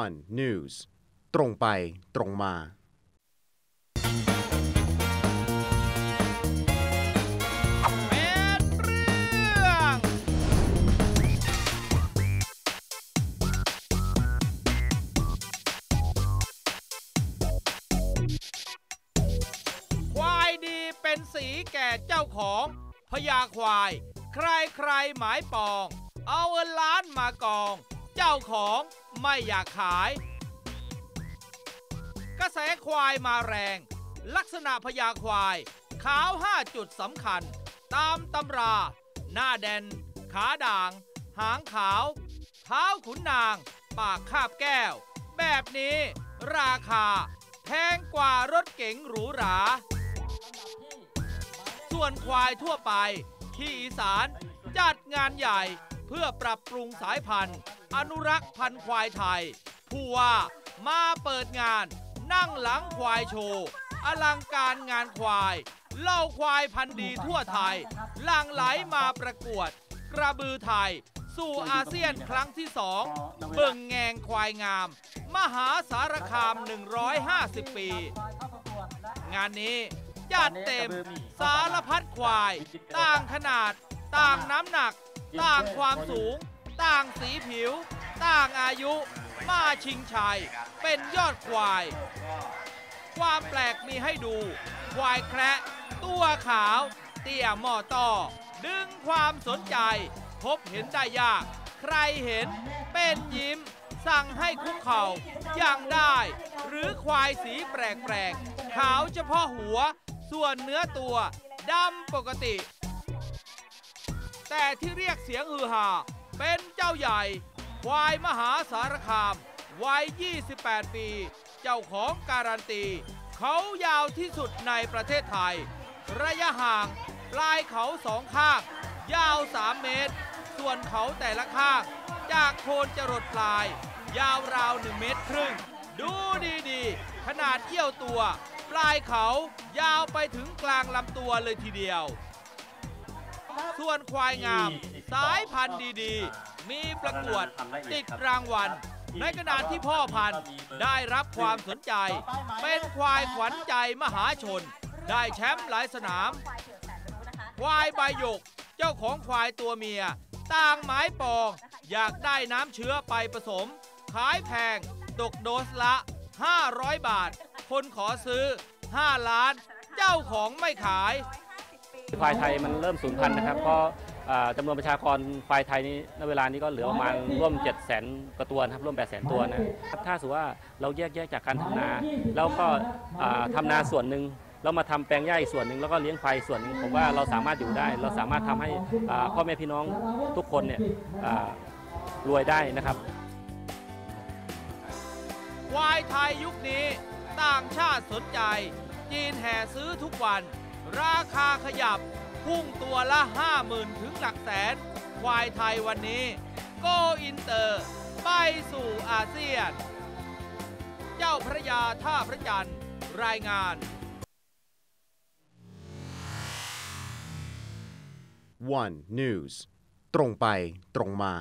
one news ตรงไปตรงมาเป็นเรื่องควายดีเป็นสีแก่เจ้าของพญาควาย ใครใครหมายปอง เอาเงินล้านมากอง เจ้าของไม่อยากขาย กระแสควายมาแรง ลักษณะพญาควาย ขาว 5 จุดสำคัญ ตามตำรา หน้าแดน ขาด่าง หางขาว เท้าขุนนาง ปากคาบแก้ว แบบนี้ราคา แพงกว่ารถเก๋งหรูหรา ส่วนควายทั่วไปที่อีสานจัดงานใหญ่เพื่อปรับปรุงสายพันธุ์ อนุรักษ์พันธุ์ควายไทย ผู้ว่ามาเปิดงาน นั่งหลังควายโชว์ อลังการงานควาย เล่าควายพันธุ์ดีทั่วไทยหลั่งไหลมาประกวด กระบือไทย สู่อาเซียนครั้งที่สองเบิ่งแงงควายงาม มหาสารคาม 150 ปี งานนี้จัดเต็มสารพัดควาย ต่างขนาด ต่างน้ำหนัก ต่างความสูง ต่างสีผิว ต่างอายุ มาชิงชัย เป็นยอดควาย ความแปลกมีให้ดู ควายแคระตัวขาว เตี้ยหม้อต่อ ดึงความสนใจ พบเห็นได้ยาก ใครเห็นเป็นยิ้ม สั่งให้คุกเข่าอย่างได้ หรือควายสีแปลกๆ ขาวเฉพาะหัว ส่วนเนื้อตัวดำปกติ แต่ที่เรียกเสียงฮือฮา เป็นเจ้าใหญ่ ควายมหาสารคาม วัย 28 ปี เจ้าของการันตี เขายาวที่สุดในประเทศไทย ระยะห่าง ปลายเขาสองข้าง ยาว 3 เมตร ส่วนเขาแต่ละข้าง จากโคนจรดปลาย ยาวราว 1 เมตรครึ่ง ดูดีๆ ขนาดเอี้ยวตัว ปลายเขายาวไปถึงกลางลำตัวเลยทีเดียว ส่วนควายงาม สายพันธุ์ดีๆ มีประกวดติดรางวัล ในขณะที่พ่อพันธุ์ได้รับความสนใจ เป็นควายขวัญใจมหาชน ได้แชมป์หลายสนาม ควายใบหยก เจ้าของควายตัวเมีย ต่างหมายปอง อยากได้น้ำเชื้อไปผสม ขายแพง ตกโดสละ 500 บาท คนขอซื้อ 5 ล้าน เจ้าของไม่ขาย ควายไทยมันเริ่มสูญพันธุ์นะครับเพราะอ่าจำนวนประชากรควายไทยนี้ณเวลานี้ก็เหลือประมาณร่วม 7 0 0 0 0 0กว่าตัวนะครับร่วม8 0 0 0 0 ตัวนะถ้าสมมติว่าเราแยกแยกจากการทำนา แล้วก็ทำนาส่วนหนึ่งแล้วมาทำแปลงหญ้าอีกส่วนหนึ่งแล้วก็เลี้ยงควายส่วนหนึ่งผมว่าเราสามารถอยู่ได้ เราสามารถทำให้พ่อแม่พี่น้องทุกคนเนี่ยรวยได้นะครับควายไทยยุคนี้ต่างชาติสนใจ จีนแห่ซื้อทุกวัน ราคาขยับพุ่งตัวละ 50,000 ถึงหลักแสน ควายไทยวันนี้ โกอินเตอร์ ไปสู่อาเซียน เจ้าพระยาท่าพระจันทร์รายงาน one news ตรงไปตรงมา